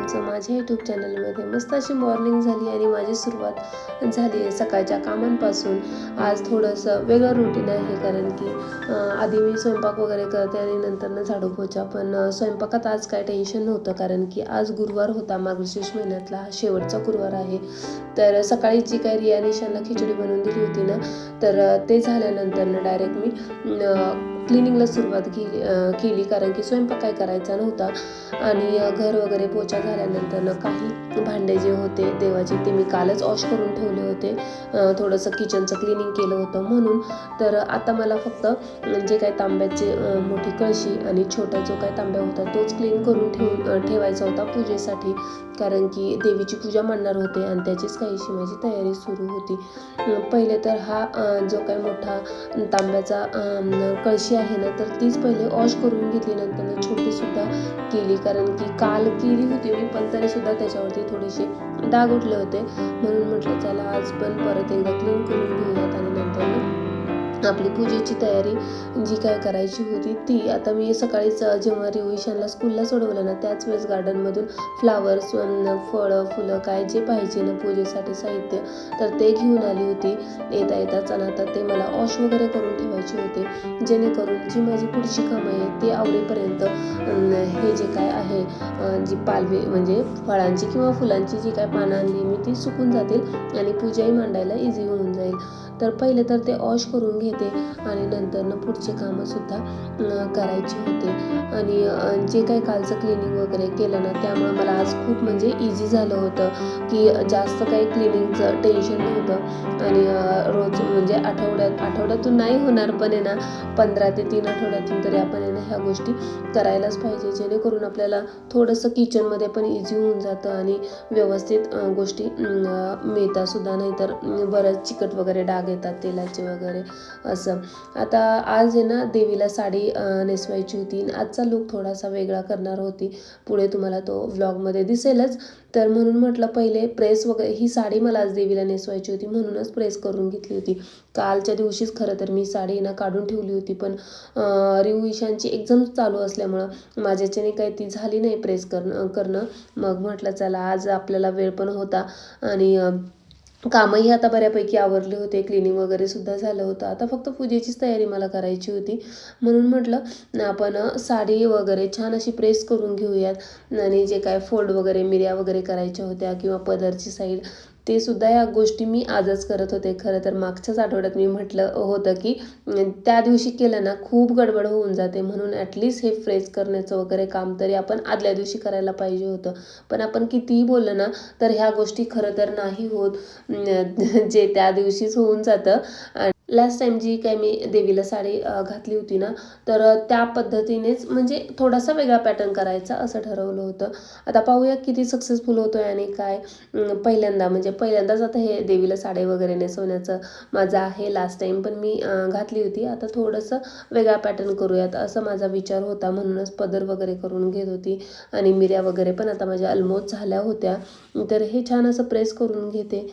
तुमचं माझ्या यूट्यूब चॅनलमध्ये मस्त अशी मॉर्निंग झाली आणि माझी सुरुवात झाली आहे सकाळच्या कामांपासून. आज थोडंसं वेगळं रुटीन आहे कारण की आधी मी स्वयंपाक वगैरे करते आणि नंतरनं झाडू पोछा पण स्वयंपाकात आज काय टेन्शन नव्हतं कारण की आज गुरुवार होता मार्गशीर्ष महिन्यातला. हा शेवटचा गुरुवार आहे. तर सकाळी जी काही रिया निशांना खिचडी बनवून दिली होती ना तर ते झाल्यानंतरनं डायरेक्ट मी क्लिनिंगला सुरुवात केली केली कारण की स्वयंपाक काय करायचा नव्हता. आणि घर वगैरे पोचा झाल्यानंतर काही भांडे जे होते देवाचे ते मी कालच वॉश करून ठेवले होते. थोडंसं किचनचं क्लिनिंग केलं होतं म्हणून. तर आता मला फक्त जे काही तांब्याचे मोठी कळशी आणि छोटा जो काही तांब्या होता तोच क्लीन करून ठेवून ठेवायचा होता पूजेसाठी. कारण की देवीची पूजा म्हणणार होते आणि त्याचीच काहीशी माझी तयारी सुरू होती. पहिले तर हा जो काही मोठा तांब्याचा कळशी आहे ना तर तीच पहिले वॉश करून घेतली नंतर छोटीसुद्धा केली. कारण की काल केली होती मी पण तरी सुद्धा त्याच्यावरती थोडेसे डाग उठले होते. म्हणून म्हटलं चला आज पण परत एकदा क्लीन करून घेऊयात आणि नंतर आपली पूजेची तयारी जी काय करायची होती ती. आता मी सकाळीच जेव्हा रिविशनला स्कूलला सोडवलं ना त्याच वेळेस गार्डनमधून फ्लावर्स फळं फुलं काय जे पाहिजे ना पूजेसाठी साहित्य तर ते घेऊन आली होती. येता येताच आणि आता ते मला वॉश वगैरे करून ठेवायचे होते. जेणेकरून जी माझी पुढची कामं आहे ती आवडेपर्यंत हे जे काय आहे जी पालवी म्हणजे फळांची किंवा फुलांची जी काय पानं आणली मी ती सुकून जातील आणि पूजाही मांडायला इझी होऊन जाईल. तर पहिले तर ते वॉश करून घेते आणि नंतरनं पुढचे कामंसुद्धा सुद्धा करायचे होते. आणि जे काही कालचं क्लिनिंग वगैरे केलं ना त्यामुळं मला आज खूप म्हणजे इझी झालं होतं की जास्त काही क्लिनिंगचं टेन्शन नव्हतं. आणि रोज म्हणजे आठवड्यात आठवड्यातून नाही होणार पण आहे ना पंधरा ते तीन आठवड्यातून तरी आपण आहे ना ह्या गोष्टी करायलाच पाहिजे जेणेकरून आपल्याला थोडंसं किचनमध्ये पण इझी होऊन जातं आणि व्यवस्थित गोष्टी मिळतात सुद्धा नाही तर बरंच चिकट वगैरे डाग येतात तेलाचे वगैरे असं. आता आज आहे ना देवीला साडी नेसवायची होती आजचा लुक थोडासा वेगळा करणार होती. पुढे तुम्हाला तो व्लॉगमध्ये दिसेलच. तर म्हणून म्हटलं पहिले प्रेस वगैरे ही साडी मला आज देवीला नेसवायची होती म्हणूनच प्रेस करून घेतली होती. कालच्या दिवशीच खरं तर मी साडी ना काढून ठेवली होती पण अं, एक्झाम चालू असल्यामुळं माझ्याच्याने काही ती झाली नाही प्रेस करणं करणं. मग म्हटलं चला आज आपल्याला वेळ पण होता आणि कामही आता बऱ्यापैकी आवरले होते क्लिनिंग वगैरे सुद्धा झालं होतं. आता फक्त पूजेचीच तयारी मला करायची होती. म्हणून म्हटलं आपण साडी वगैरे छान अशी प्रेस करून घेऊयात. आणि जे काय फोल्ड वगैरे मिऱ्या वगैरे करायच्या होत्या किंवा पदरची साईड ते सुद्धा या गोष्टी मी आजच करत होते. खरं तर मागच्याच आठवड्यात मी म्हटलं होतं की त्या दिवशी केलं ना खूप गडबड होऊन जाते. म्हणून ॲटलिस्ट हे फ्रेश करण्याचं वगैरे काम तरी आपण आदल्या दिवशी करायला पाहिजे होतं. पण आपण कितीही बोललं ना तर ह्या गोष्टी खरं तर नाही होत. जे त्या दिवशीच होऊन जातं. लास्ट टाइम जी काय मी देवीला साडी घातली होती ना तर त्या पद्धतीनेच म्हणजे थोडासा वेगळा पॅटर्न करायचा असं ठरवलं होतं. आता पाहूया किती सक्सेसफुल होतो आहे आणि काय. पहिल्यांदा म्हणजे पहिल्यांदाच आता हे देवीला साडी वगैरे नेसवण्याचं माझं आहे लास्ट टाईम पण मी घातली होती. आता थोडंसं वेगळा पॅटर्न करूयात असं माझा विचार होता. म्हणूनच पदर वगैरे करून घेत होती आणि मिऱ्या वगैरे पण आता माझ्या ऑलमोस्ट झाल्या होत्या. तर हे छान असं प्रेस करून घेते.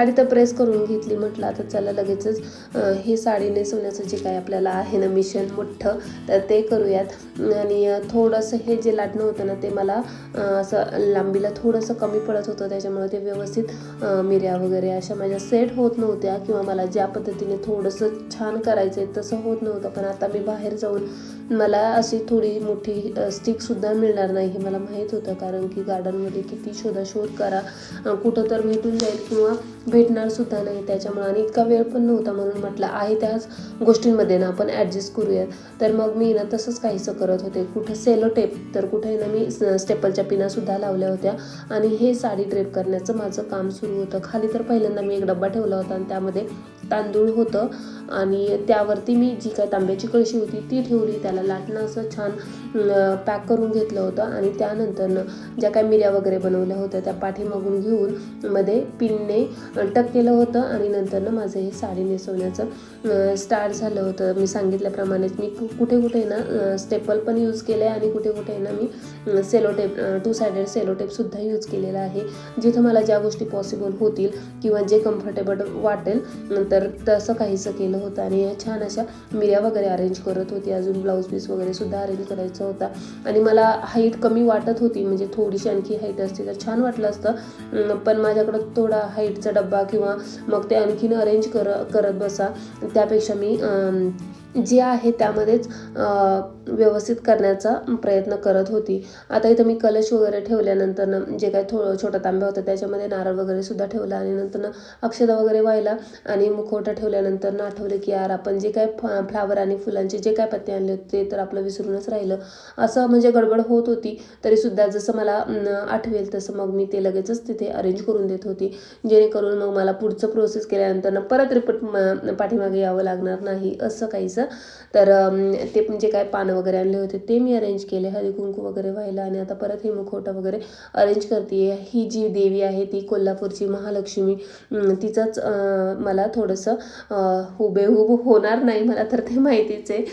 साडी तर प्रेस करून घेतली म्हटलं आता चला लगेचच हे साडी नेसवण्याचं जे काय आपल्याला आहे ना मिशन मोठं तर ते करूयात. आणि थोडंसं हे जे लाटणं होतं ना ते मला असं लांबीला थोडंसं कमी पडत होतं त्याच्यामुळे ते व्यवस्थित मिऱ्या वगैरे अशा माझ्या सेट होत नव्हत्या किंवा मला ज्या पद्धतीने थोडंसं छान करायचं आहे तसं होत नव्हतं. पण आता मी बाहेर जाऊन मला अशी थोडी मोठी स्टिकसुद्धा मिळणार नाही हे मला माहीत होतं कारण की गार्डनमध्ये किती शोधाशोध करा. कुठं तर भेटून जाईल किंवा भेटणार सुद्धा नाही त्याच्यामुळे आणि इतका वेळ पण नव्हता म्हणून म्हटलं आहे त्याच गोष्टींमध्ये ना आपण ॲडजस्ट करूयात. तर मग मी ना तसंच काहीसं करत होते. कुठं सेलो टेप तर कुठे ना मी स्टेपलच्या पिनासुद्धा लावल्या होत्या. आणि हे साडी ड्रेप करण्याचं माझं काम सुरू होतं. खाली तर पहिल्यांदा मी एक डब्बा ठेवला होता आणि त्यामध्ये तांदूळ होतं. आणि त्यावरती मी जी काय तांब्याची कळशी होती ती ठेवली. त्याला लाटणं असं छान पॅक करून घेतलं होतं. आणि त्यानंतरनं ज्या काय मिऱ्या वगैरे बनवल्या होत्या त्या पाठीमागून घेऊन मध्ये पिनने टक केलं होतं आणि नंतरनं माझं हे साडी नेसवण्याचं स्टार्ट झालं होतं. मी सांगितल्याप्रमाणेच मी कुठे कुठे ना स्टेपल पण यूज केलं आहे आणि कुठे कुठे ना मी cello tape two sided cello टेपसुद्धा use केलेला आहे. जिथं मला ज्या गोष्टी पॉसिबल होतील किंवा जे कम्फर्टेबल वाटेल तर तसं काहीसं केलं होतं. आणि या छान अशा मिऱ्या वगैरे अरेंज करत होती. अजून ब्लाऊज पीस वगैरे सुद्धा अरेंज करायचा होता. आणि मला हाईट कमी वाटत होती. म्हणजे थोडीशी आणखी हाईट असते तर छान वाटलं असतं. पण माझ्याकडं थोडा हाईटचा डब्बा किंवा मग ते आणखीन अरेंज कर करत बसा. त्यापेक्षा मी जे आहे त्यामध्येच व्यवस्थित करण्याचा प्रयत्न करत होती. आता इथं मी कलश वगैरे ठेवल्यानंतर जे काय थोडं छोटा तांब्या होता त्याच्यामध्ये नारळ वगैरे सुद्धा ठेवला आणि नंतर अक्षदा वगैरे व्हायला आणि मुखवटा ठेवल्यानंतर ना आठवलं की यार आपण जे काय फ्लावर आणि फुलांचे जे काय पत्ते आणले होते ते तर आपलं विसरूनच राहिलं. असं म्हणजे गडबड होत होती. तरीसुद्धा जसं मला आठवेल तसं मग मी ते लगेचच तिथे अरेंज करून देत होती. जेणेकरून मग मला पुढचं प्रोसेस केल्यानंतर परत रिपट पाठीमागे यावं लागणार नाही असं काहीसं. तर ते जे काय पानं वगैरे आणले होते ते मी अरेंज केले. हळदी कुंकू वगैरे व्हायला आणि आता परत हे मुखवटा वगैरे अरेंज करते ही जी देवी आहे ती कोल्हापूरची महालक्ष्मी तिचंच मला थोडंसं हुबेहूब होणार नाही मला तर ते माहितीच आहे.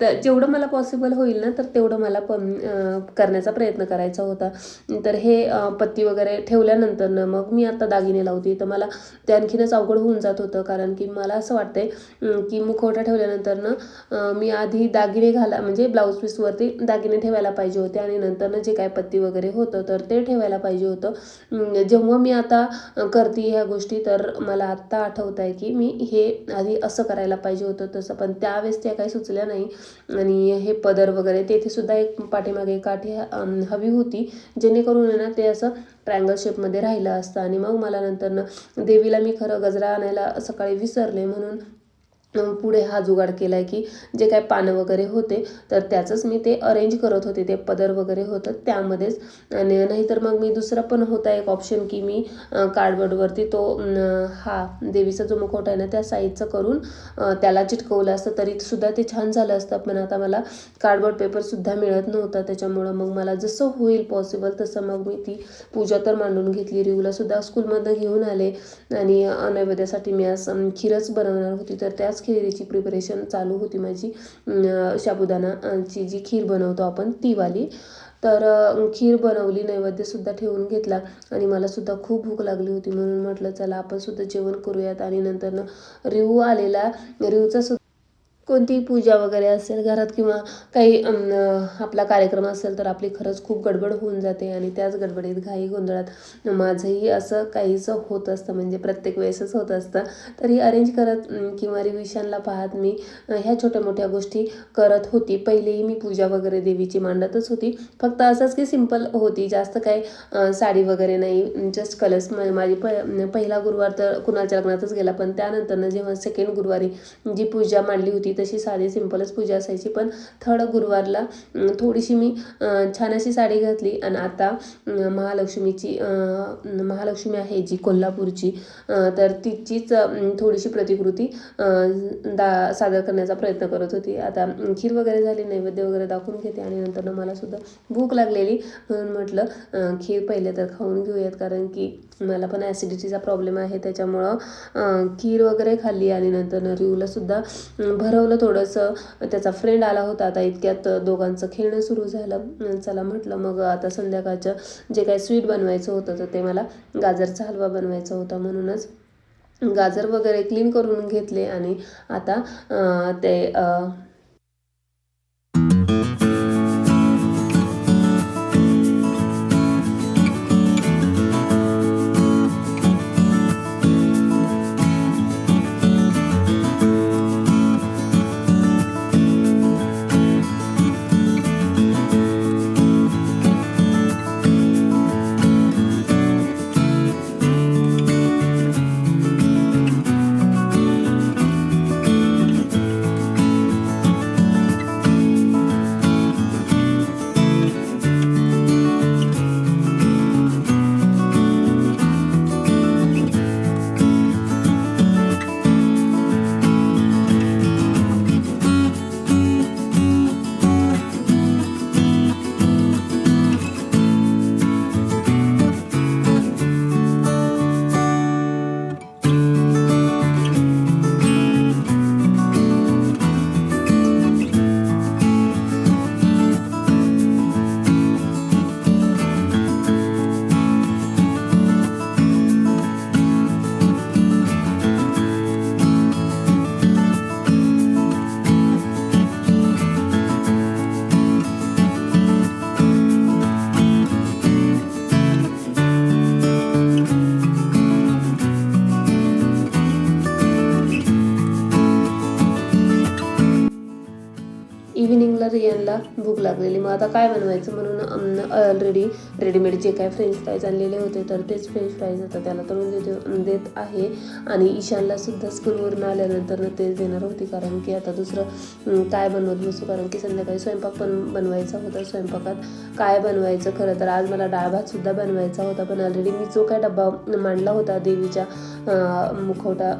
तर जेवढं मला पॉसिबल होईल ना तर तेवढं मला पण करण्याचा प्रयत्न करायचा होता. तर हे पत्ती वगैरे ठेवल्यानंतर ना मग मी आता दागिने लावते. तर मला ते आणखीनच अवघड होऊन जात होतं कारण की मला असं वाटतंय की मुखवटा ठेवल्यानंतर ना मी आधी दागिने घाला म्हणजे ब्लाऊज पीसवरती दागिने ठेवायला पाहिजे होते आणि नंतरनं जे काय पत्ती वगैरे होतं तर ते ठेवायला पाहिजे होतं. जेव्हा मी आता करते ह्या गोष्टी तर मला आत्ता आठवत आहे की मी हे आधी असं करायला पाहिजे होतं तसं पण त्यावेळेस त्या काही सुचल्या नाही. आणि हे पदर वगैरे तेथे सुद्धा एक पाठीमागे काठी हवी होती जेणेकरून ना ते असं ट्रँगल शेपमध्ये राहिलं असतं. आणि मग मला नंतर देवीला मी खरं गजरा आणायला सकाळी विसरले म्हणून पुढे हा जुगाड केला आहे की जे काय पानं वगैरे होते तर त्याचंच मी ते अरेंज करत होते ते पदर वगैरे होतं त्यामध्येच. आणि नाहीतर मग मी दुसरा पण होता एक ऑप्शन की मी कार्डबोर्डवरती तो हा देवीचा जो मुखवटा आहे ना त्या साईजचं करून त्याला चिटकवलं असतं तरी सुद्धा ते छान झालं असतं पण आता मला कार्डबोर्ड पेपरसुद्धा मिळत नव्हता त्याच्यामुळं मग मला जसं होईल पॉसिबल तसं मग मी ती पूजा तर मांडून घेतली रिवलासुद्धा स्कूलमधनं घेऊन आले. आणि नैवेद्यासाठी मी आज खीरच बनवणार होती तर त्याच खिरीची प्रिपरेशन चालू होती माझी. साबुदाणाची जी खीर बनवतो आपण तीवाली. तर खीर बनवली नैवेद्यसुद्धा ठेवून घेतला आणि मला सुद्धा खूप भूक लागली होती. म्हणून म्हटलं चला आपणसुद्धा जेवण करूयात. आणि नंतर रिवू आलेला रिवचा सुद्धा कोणतीही पूजा वगैरे असेल घरात किंवा काही आपला कार्यक्रम असेल तर आपली खरंच खूप गडबड होऊन जाते आणि त्याच गडबडीत घाई गोंधळात माझंही असं काहीचं होत असतं म्हणजे प्रत्येक वेळेसच होत असतं. तरी अरेंज करत किंवा रिविशनला पाहत मी ह्या छोट्या मोठ्या गोष्टी करत होती. पहिलेही मी पूजा वगैरे देवीची मांडतच होती. फक्त असंच की सिंपल होती. जास्त काय साडी वगैरे नाही. जस्ट कलर्स माझी प पहिला गुरुवार तर कुणाच्या लग्नातच गेला. पण त्यानंतरनं जेव्हा सेकंड गुरुवारी जी पूजा मांडली होती तशी साधी सिंपलच पूजा असायची. पण थर्ड गुरुवारला थोडीशी मी छान अशी साडी घातली. आणि आता महालक्ष्मीची महालक्ष्मी आहे जी कोल्हापूरची तर तिचीच थोडीशी प्रतिकृती दा सादर करण्याचा प्रयत्न करत होती. आता खीर वगैरे झाली नैवेद्य वगैरे दाखवून घेते. आणि नंतर मला सुद्धा भूक लागलेली. म्हणून म्हटलं खीर पहिले तर खाऊन घेऊयात. कारण की मला पण ॲसिडिटीचा प्रॉब्लेम आहे. त्याच्यामुळं खीर वगैरे खाल्ली. आणि नंतर रिवलासुद्धा भरवलं. थोडंसं त्याचा फ्रेंड आला होता. आता इतक्यात दोघांचं खेळणं सुरू झालं. चला म्हटलं मग आता संध्याकाळचं जे काही स्वीट बनवायचं होतं तर ते मला गाजरचा हलवा बनवायचा होता म्हणूनच. गाजर वगैरे क्लीन करून घेतले आणि आता ते स्त्रियांला भूक लागलेली. मग आता काय बनवायचं म्हणून ऑलरेडी रेडीमेड जे काय फ्रेंच फ्राईज आणलेले होते तर तेच फ्रेंच फ्राईज आता त्याला तळून देते देत आहे. आणि ईशानला सुद्धा स्कूलवरून आल्यानंतर तेच देणार होती कारण की आता दुसरं काय बनवत नसतो कारण की संध्याकाळी स्वयंपाक पण बनवायचा होता स्वयंपाकात. काय बनवायचं? खरं तर आज मला डाळ भातसुद्धा बनवायचा होता पण ऑलरेडी मी जो काय डब्बा मांडला होता देवीच्या मुखवटा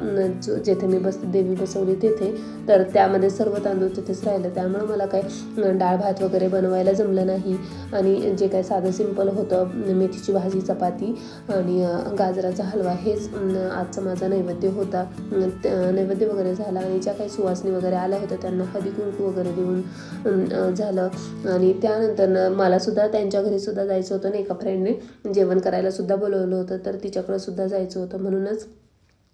जो जेथे मी बस देवी बसवली तेथे तर त्यामध्ये सर्व तांदूळ तिथेच राहिलं. त्यामुळं मला काय डाळ भात वगैरे बनवायला जमलं नाही. आणि जे काय साधं सिंपल होतं मेथीची भाजी चपाती आणि गाजराचा हलवा हेच आजचा माझा नैवेद्य होता. नैवेद्य वगैरे झाला आणि ज्या काही सुवासनी वगैरे आल्या होत्या त्यांना हळदी कुंकू वगैरे देऊन झालं. आणि त्यानंतर मला सुद्धा त्यांच्या घरी सुद्धा जायचं होतं आणि एका फ्रेंडने जेवण करायला सुद्धा बोलवलं होतं तर तिच्याकडे सुद्धा जायचं होतं. म्हणूनच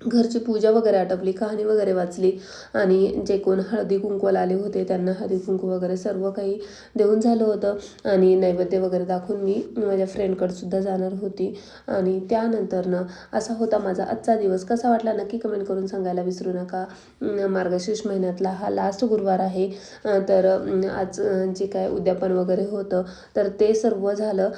घरची पूजा वगैरे आटपली कहाणी वगैरे वाचली आणि जे कोण हळदी कुंकवाला आले होते त्यांना हळदी कुंकू वगैरे सर्व काही देऊन झालं होतं आणि नैवेद्य वगैरे दाखवून मी माझ्या फ्रेंडकडंसुद्धा जाणार होती आणि त्यानंतरनं असा होता माझा आजचा दिवस. कसा वाटला नक्की कमेंट करून सांगायला विसरू नका. मार्गशीर्ष महिन्यातला हा लास्ट गुरुवार आहे. तर आज जे काय उद्यापन वगैरे होतं तर ते सर्व झालं.